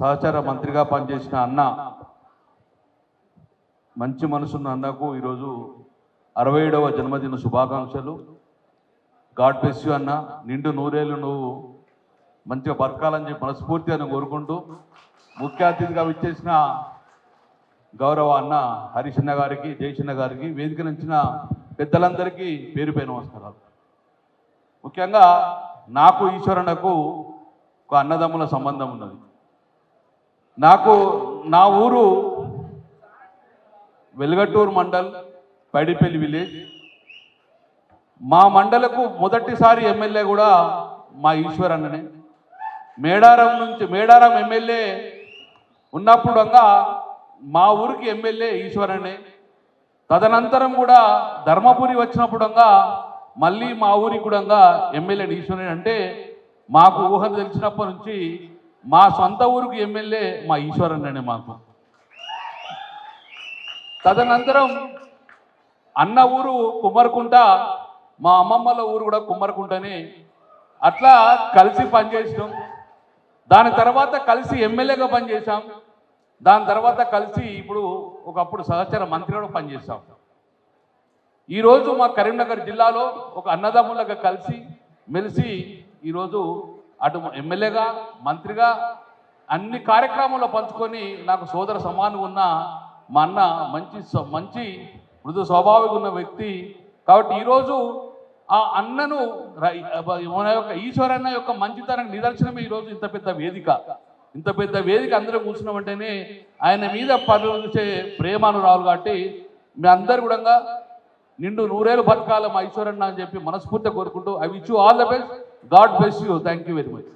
సహచార మంత్రిగా పనిచేసిన అన్న మంచి మనసున్న అన్నకు ఈరోజు అరవై ఏడవ జన్మదిన శుభాకాంక్షలు. గాడ్ బ్లెస్ యూ అన్న. నిండు నూరేళ్ళు నువ్వు మంచిగా బతకాలని చెప్పి మనస్ఫూర్తిగా నేను కోరుకుంటూ ముఖ్య అతిథిగా విచ్చేసిన గౌరవ అన్న హరిశన్న గారికి జయశన్న గారికి వేదిక నుంచిన పెద్దలందరికీ పేరు పైన నమస్కారాలు. ముఖ్యంగా నాకు ఈశ్వరన్నకు ఒక అన్నదమ్ముల సంబంధం ఉన్నది. నాకు నా ఊరు వెలుగట్టూరు మండల్ పైడిపల్లి విలేజ్. మా మండలకు మొదటిసారి ఎమ్మెల్యే కూడా మా ఈశ్వర్ అన్ననే మేడారం నుంచి మేడారం ఎమ్మెల్యే ఉన్నప్పుడు మా ఊరికి ఎమ్మెల్యే ఈశ్వరనే తదనంతరం కూడా ధర్మపురి వచ్చినప్పుడంగా మళ్ళీ మా ఊరికి కూడా ఎమ్మెల్యే ఈశ్వరనే అంటే మాకు ఊహ తెలిసినప్పటి నుంచి మా సొంత ఊరికి ఎమ్మెల్యే మా ఈశ్వరన్ననే మాకు. తదనంతరం అన్న ఊరు కుమ్మరకుంట మా అమ్మమ్మల ఊరు కూడా కుమ్మరకుంటని అట్లా కలిసి పనిచేసినాం. దాని తర్వాత కలిసి ఎమ్మెల్యేగా పనిచేసాం దాని తర్వాత కలిసి ఇప్పుడు ఒకప్పుడు సహచర మంత్రిగా పనిచేశాం. ఈరోజు మా కరీంనగర్ జిల్లాలో ఒక అన్నదమ్ములుగా కలిసి మెలిసి ఈరోజు అటు ఎమ్మెల్యేగా మంత్రిగా అన్ని కార్యక్రమాల్లో పంచుకొని నాకు సోదర సమానం ఉన్న మా అన్న మంచి మంచి మృదు స్వభావిక ఉన్న వ్యక్తి. కాబట్టి ఈరోజు ఆ అన్నను మన యొక్క ఈశ్వరన్న యొక్క మంచితనం నిదర్శనమే ఈరోజు ఇంత పెద్ద వేదిక. ఇంత పెద్ద వేదిక అందరూ కూర్చున్నామంటేనే ఆయన మీద పనిచే ప్రేమానురాలు కాబట్టి మీ అందరు కూడా నిండు నూరేళ్ళు బతకాల మా ఈశ్వరన్న అని చెప్పి మనస్ఫూర్తిగా కోరుకుంటూ I wish you all the best. God bless you thank you very much